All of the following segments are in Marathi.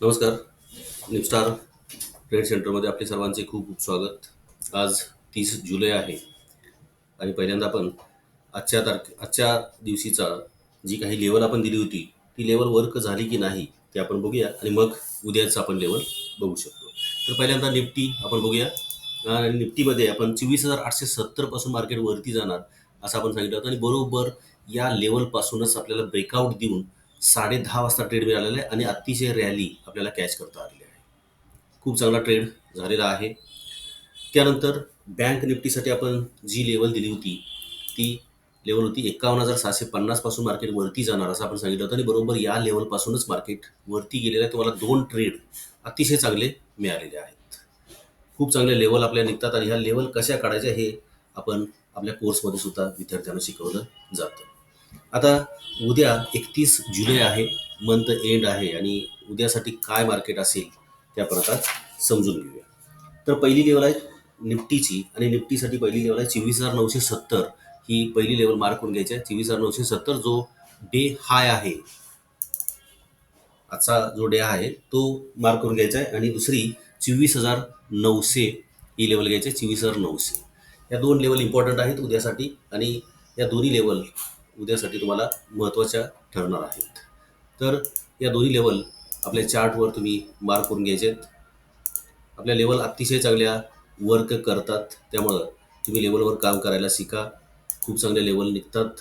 नमस्कार. निपस्टार ट्रेड सेंटरमध्ये आपले सर्वांचे खूप खूप स्वागत. आज तीस जुलै आहे आणि पहिल्यांदा आपण आजच्या तारखे आजच्या दिवशीचा जी काही लेवल आपण दिली होती ती लेवल वर्क झाली की नाही ते आपण बघूया आणि मग उद्याचं आपण लेवल बघू शकतो. तर पहिल्यांदा निफ्टी आपण बघूया. आणि निफ्टीमध्ये आपण चोवीस हजार आठशे सत्तरपासून मार्केट वरती जाणार असं आपण सांगितलं होतं. आणि बरोबर या लेवलपासूनच आपल्याला ब्रेकआउट देऊन साडे दहा वाजता ट्रेड मिळालेला आहे आणि अतिशय रॅली आपल्याला कॅच करता आलेली आहे. खूप चांगला ट्रेड झालेला आहे. त्यानंतर बँक निफ्टीसाठी आपण जी लेवल दिली होती ती लेवल होती एकावन्न हजार सहाशे पन्नासपासून मार्केट वरती जाणार असं आपण सांगितलं होतं आणि बरोबर या लेवलपासूनच मार्केट वरती गेलेलं आहे. तुम्हाला दोन ट्रेड अतिशय चांगले मिळालेले आहेत. खूप चांगले लेवल आपल्या निघतात आणि ह्या लेवल कशा काढायच्या हे आपण आपल्या कोर्समध्ये सुद्धा विद्यार्थ्यांना शिकवलं जातं. आता उद्या एकतीस जुलै आहे मंथ एंड आहे आणि उद्यासाठी काय मार्केट असेल त्या प्रकारात समजून घेऊया. तर पहिली लेवल आहे निफ्टीची आणि निफ्टीसाठी पहिली लेवल आहे चोवीस हजार नऊशे सत्तर. ही पहिली लेवल मार्क करून घ्यायची आहे चोवीस हजार नऊशे सत्तर जो डे हाय आहे आजचा जो डे आहे तो मार्क करून घ्यायचा आहे आणि दुसरी चोवीस हजार नऊशे ही लेवल घ्यायची आहे चोवीस हजार नऊशे. या दोन लेवल इम्पॉर्टंट आहेत उद्यासाठी आणि या दोन्ही लेवल उद्यासाठी तुम्हाला महत्त्वाच्या ठरणार आहेत. तर या दोन्ही लेवल आपल्या चार्टवर तुम्ही मार्क करून घ्यायचे आहेत आपल्या लेवल अतिशय चांगल्या वर्क करतात. त्यामुळं तुम्ही लेवलवर काम करायला शिका. खूप चांगले लेवल निघतात.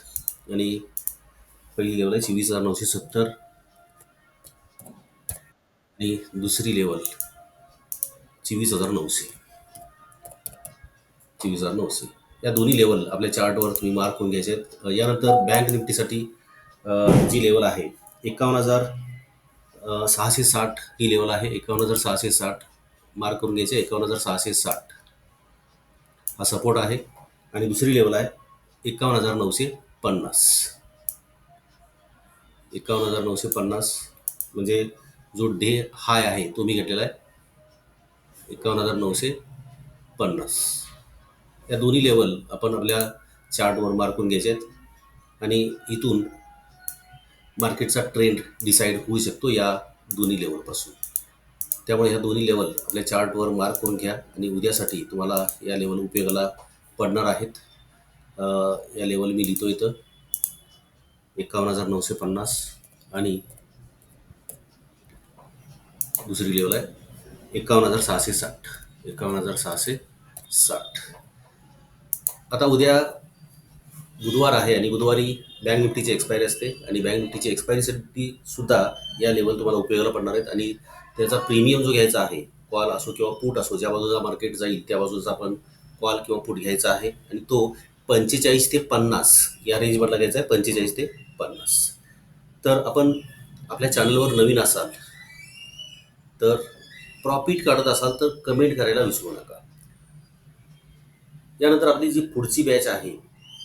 आणि पहिली लेवल आहे चोवीस हजार नऊशे सत्तर. आणि दुसरी लेवल चोवीस हजार नऊशे. चोवीस हजार नऊशे. या दोन्ही लेवल आपल्या चार्टवर तुम्ही मार्क करून घ्यायचे आहेत. यानंतर बँक निफ्टीसाठी जी लेवल आहे एकावन्न हजार सहाशे साठ ही लेवल आहे. एकावन्न हजार सहाशे साठ मार्क करून घ्यायचे. एकावन्न हजार सहाशे साठ हा सपोर्ट आहे. आणि दुसरी लेवल आहे एकावन्न हजार नऊशे पन्नास. एकावन्न हजार नऊशे पन्नास म्हणजे जो डे हाय आहे तो मी घेतलेला आहे. एकावन्न हजार नऊशे पन्नास. या दोन्ही लेवल आपण आपल्या चार्टवर मार्क करून घ्यायचे आहेत. आणि इथून मार्केटचा ट्रेंड डिसाईड होऊ शकतो या दोन्ही लेवलपासून त्यामुळे ह्या दोन्ही लेवल आपल्या चार्टवर मार्क करून घ्या आणि उद्यासाठी तुम्हाला या लेवल उपयोगाला पडणार आहेत. या लेवल मी लिहितो इथं. एकावन्न हजार नऊशे पन्नास आणि दुसरी लेवल आहे एकावन्न हजार सहाशे साठ. एकावन्न हजार सहाशे साठ. आता उद्या बुधवार आहे आणि बुधवारी बँक निफ्टीची एक्सपायरी असते आणि बँक निफ्टीची एक्सपायरीसाठी सुद्धा या लेवल तुम्हाला उपयोगाला पडणार आहेत. आणि त्याचा प्रीमियम जो घ्यायचा आहे कॉल असो किंवा पुट असो ज्या बाजूचा मार्केट जाईल त्या बाजूचा आपण कॉल किंवा पुट घ्यायचा आहे. आणि तो पंचेचाळीस ते पन्नास या रेंजमधला घ्यायचा आहे पंचेचाळीस ते पन्नास. तर आपण आपल्या चॅनलवर नवीन असाल तर प्रॉफिट काढत असाल तर कमेंट करायला विसरू नका. यानंतर आपली जी पुढची बॅच आहे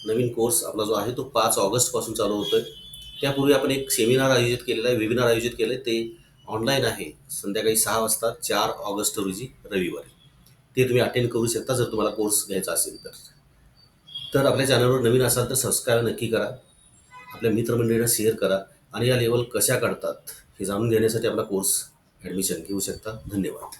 नवीन कोर्स आपला जो आहे तो पाच ऑगस्टपासून चालू होतो आहे त्यापूर्वी आपण एक सेमिनार आयोजित केलेला आहे वेबिनार आयोजित केलं आहे ते ऑनलाईन आहे संध्याकाळी सहा वाजता चार ऑगस्ट रोजी रविवारी. ते तुम्ही अटेंड करू शकता जर तुम्हाला कोर्स घ्यायचा असेल तर. तर आपल्या चॅनलवर नवीन असाल तर सबस्क्राईब नक्की करा. आपल्या मित्रमंडळींना शेअर करा आणि या लेवल कशा काढतात हे जाणून घेण्यासाठी आपला कोर्स ॲडमिशन घेऊ शकता. धन्यवाद.